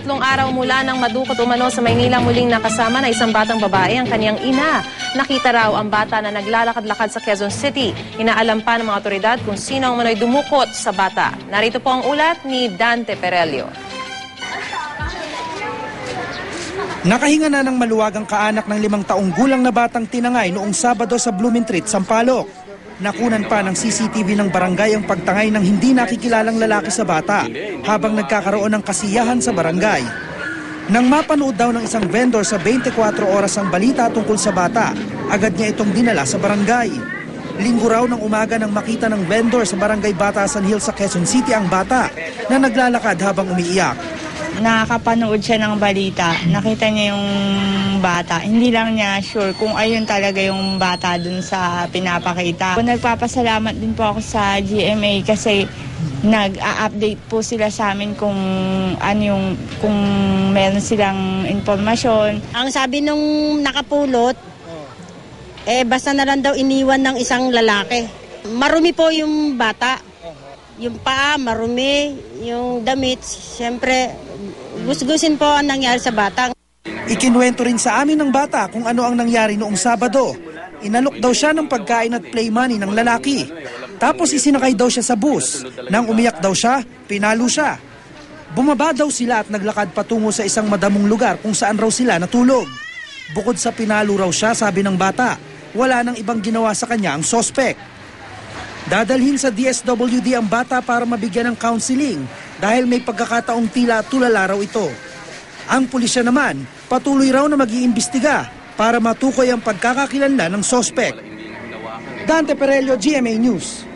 Tatlong araw mula nang madukot umano sa Maynila muling nakasama na isang batang babae ang kanyang ina. Nakita raw ang bata na naglalakad-lakad sa Quezon City. Inaalam pa ng mga otoridad kung sino ang manoy dumukot sa bata. Narito po ang ulat ni Dante Perelio. Nakahinga na ng maluwagang kaanak ng limang taong gulang na batang tinangay noong Sabado sa Blumentritt, Sampaloc. Nakunan pa ng CCTV ng barangay ang pagtangay ng hindi nakikilalang lalaki sa bata habang nagkakaroon ng kasiyahan sa barangay. Nang mapanood daw ng isang vendor sa 24 oras ang balita tungkol sa bata, agad niya itong dinala sa barangay. Linggo raw ng umaga nang makita ng vendor sa barangay Batasan Hill sa Quezon City ang bata na naglalakad habang umiiyak. Nakakapanood siya ng balita, nakita niya yung bata. Hindi lang niya sure kung ayun talaga yung bata dun sa pinapakita. Nagpapasalamat din po ako sa GMA kasi nag-a-update po sila sa amin kung ano yung kung meron silang informasyon. Ang sabi nung nakapulot, eh basta na lang daw iniwan ng isang lalaki. Marumi po yung bata. Yung paa, marumi. Yung damit, siyempre, gusgusin po ang nangyari sa bata. Ikinuwento rin sa amin ng bata kung ano ang nangyari noong Sabado. Inalok daw siya ng pagkain at play money ng lalaki. Tapos isinakay daw siya sa bus. Nang umiyak daw siya, pinalo siya. Bumaba daw sila at naglakad patungo sa isang madamong lugar kung saan raw sila natulog. Bukod sa pinalo raw siya, sabi ng bata, wala nang ibang ginawa sa kanya ang sospek. Dadalhin sa DSWD ang bata para mabigyan ng counseling dahil may pagkakataong tila tulala raw ito. Ang pulisya naman, patuloy raw na mag-iimbestiga para matukoy ang pagkakakilanlan ng sospek. Dante Perelio, GMA News.